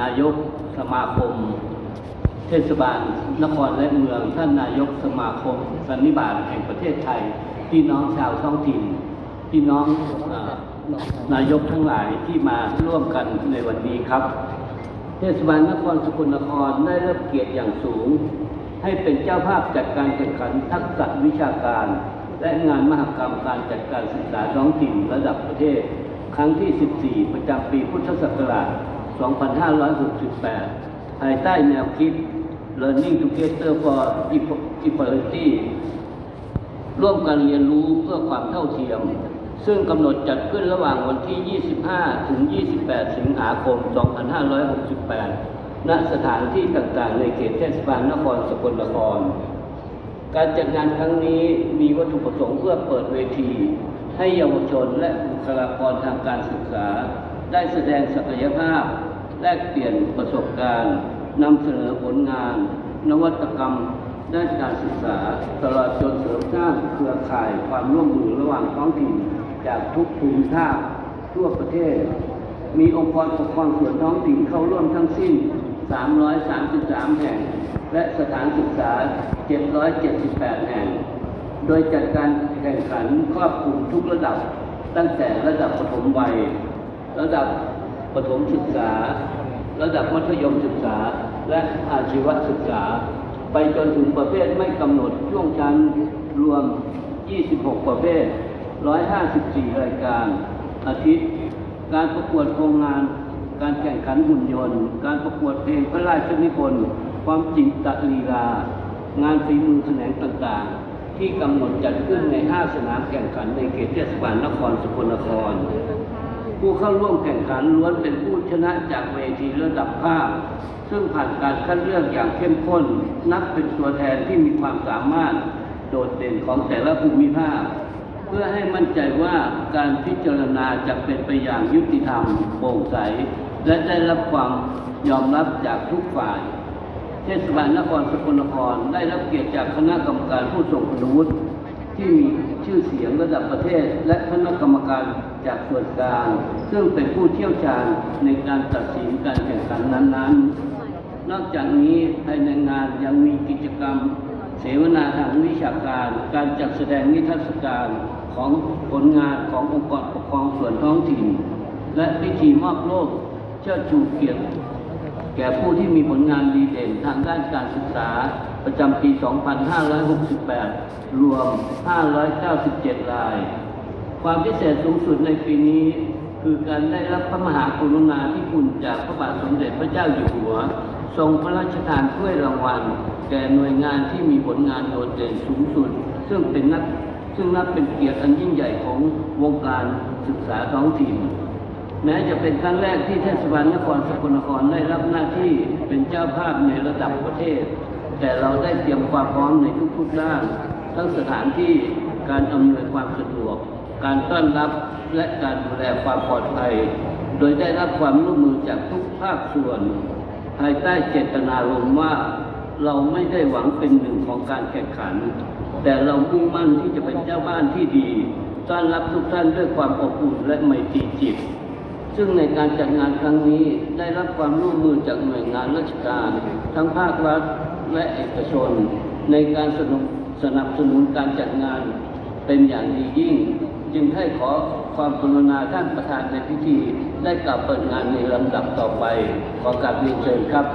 นายกสมาคม เทศบาล นครและเมือง ท่านนายกสมาคมสันนิบาตแห่งประเทศไทย พี่น้องชาวท้องถิ่น พี่น้องนายกทั้งหลายที่มาร่วมกันในวันนี้ครับ เทศบาลนครสกลนครได้รับเกียรติอย่างสูง ให้เป็นเจ้าภาพจัดการแข่งขันทักษะวิชาการ และงานมหกรรมการจัดการศึกษาท้องถิ่นระดับประเทศ ครั้งที่ 14 ประจำปีพุทธศักราช 2568 ภายใต้แนวคิด Learning Together for Equality ร่วมกันเรียนรู้เพื่อความเท่าเทียม ซึ่งกำหนดจัดขึ้นระหว่างวันที่ 25 ถึง 28 สิงหาคม 2568 ณ สถานที่ต่างๆ ในเขตเทศบาลนครสกลนคร การจัดงานครั้งนี้มีวัตถุประสงค์เพื่อเปิดเวที ให้เยาวชนและบุคลากรทางการศึกษา ได้แสดงศักยภาพ แลกเปลี่ยนประสบการณ์นำเสนอผลงาน นวัตกรรมด้านการศึกษา ตลอดจนเสริมสร้างเครือข่ายความร่วมมือระหว่างท้องถิ่น จากทุกภูมิภาคทั่วประเทศ มีองค์กรปกครองส่วนท้องถิ่นเข้าร่วมทั้งสิ้น 333 แห่ง และสถานศึกษา 778 แห่ง โดยจัดการแข่งขันครอบคลุมทุกระดับ ตั้งแต่ระดับปฐมวัย ระดับ ประถมศึกษา ระดับมัธยมศึกษา และอาชีวศึกษา ไปจนถึงประเภทไม่กำหนดช่วงชั้นรวม 26 ประเภท 154 รายการ อาทิตย์ การประกวดโครงงาน การแข่งขันหุ่นยนต์ การประกวดเพลงพระราชนิพนธ์ความจริงตะลีลา งานฝีมือแขนงต่างๆ ที่กำหนดจัดขึ้นใน 5 สนามแข่งขันในเขตเทศบาลนครสกลนคร ผู้เข้าร่วมแข่งขันล้วนเป็นผู้ชนะจากเวทีระดับภาค ซึ่งผ่านการคัดเลือกอย่างเข้มข้น นับเป็นตัวแทนที่มีความสามารถโดดเด่นของแต่ละภูมิภาค เพื่อให้มั่นใจว่าการพิจารณาจะเป็นไปอย่างยุติธรรมโปร่งใส และได้รับความยอมรับจากทุกฝ่าย เทศบาลนครสกลนครได้รับเกียรติจากคณะกรรมการผู้ทรงคุณวุฒิที่มี ชื่อเสียงระดับประเทศ และคณะกรรมการจากส่วนกลาง ซึ่งเป็นผู้เชี่ยวชาญในการตัดสินการแข่งขันนั้นๆ นอกจากนี้ภายในงานยังมีกิจกรรม เสวนาทางวิชาการ การจัดแสดงนิทรรศการของผลงานขององค์กรปกครองส่วนท้องถิ่น และพิธีมอบโลกเชิดชูเกียรติ แก่ผู้ที่มีผลงานดีเด่นทางด้านการศึกษาประจำปี 2568 รวม 597 ราย ความพิเศษสูงสุดในปีนี้ คือการได้รับพระมหากรุณาธิคุณจากพระบาทสมเด็จพระเจ้าอยู่หัว ทรงพระราชทานถ้วยรางวัล แก่หน่วยงานที่มีผลงานโดดเด่นสูงสุด ซึ่งเป็นนักซึ่งนับเป็นเกียรติอันยิ่งใหญ่ของวงการศึกษาท้องถิ่น แม้จะเป็นครั้งแรกที่เทศบาลนครสกลนครได้รับหน้าที่เป็นเจ้าภาพในระดับประเทศ แต่เราได้เตรียมความพร้อมในทุกๆด้าน ทั้งสถานที่การอำนวยความสะดวก การต้อนรับและการดูแลความปลอดภัย โดยได้รับความร่วมมือจากทุกภาคส่วน ภายใต้เจตนารมณ์ว่าเราไม่ได้หวังเป็นหนึ่งของการแข่งขัน แต่เรามุ่งมั่นที่จะเป็นเจ้าบ้านที่ดี ต้อนรับทุกท่านด้วยความอบอุ่นและไมตรีจิต ซึ่งในการจัดงานครั้งนี้ได้รับความร่วมมือจากหน่วยงานราชการ ทั้งภาครัฐและเอกชน ในการสนับสนับสนุนการจัดงานเป็นอย่างดียิ่ง จึงให้ขอความกรุณาท่านประธานในพิธี ได้กล่าวเปิดงานในลำดับต่อไป ขอกราบเรียนเชิญครับ